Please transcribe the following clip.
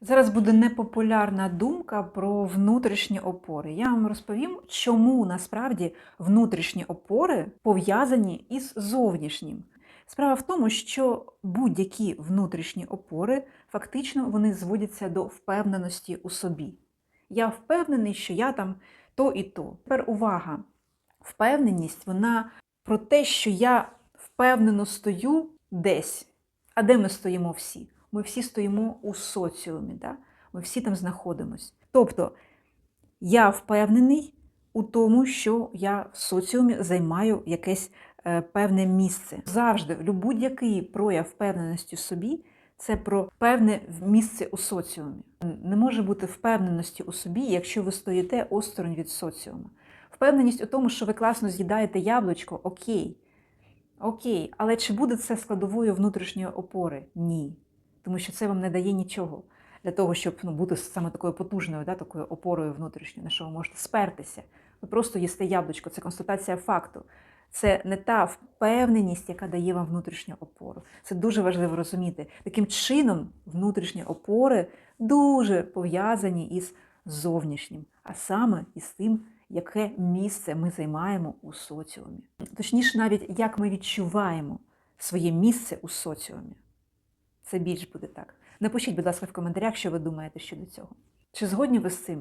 Зараз буде непопулярна думка про внутрішні опори. Я вам розповім, чому насправді внутрішні опори пов'язані із зовнішнім. Справа в тому, що будь-які внутрішні опори фактично вони зводяться до впевненості у собі. Я впевнений, що я там то і то. Тепер увага! Впевненість вона про те, що я впевнено стою десь. А де ми стоїмо всі? Ми всі стоїмо у соціумі, да? ми всі там знаходимось. Тобто я впевнений у тому, що я в соціумі займаю якесь е, певне місце. Завжди будь-який прояв впевненості в собі це про певне місце у соціумі. Не може бути впевненості у собі, якщо ви стоїте осторонь від соціуму. Впевненість у тому, що ви класно з'їдаєте яблучко, окей. Окей, але чи буде це складовою внутрішньої опори? Ні. Тому що це вам не дає нічого для того, щоб ну, бути саме такою потужною, да, такою опорою внутрішньою, на що ви можете спертися. Ви просто їсте яблучко, це констатація факту. Це не та впевненість, яка дає вам внутрішню опору. Це дуже важливо розуміти. Таким чином, внутрішні опори дуже пов'язані із зовнішнім, а саме із тим, яке місце ми займаємо у соціумі. Точніше, навіть як ми відчуваємо своє місце у соціумі. Це більш буде так. Напишіть, будь ласка, в коментарях, що ви думаєте щодо цього. Чи згодні ви з цим?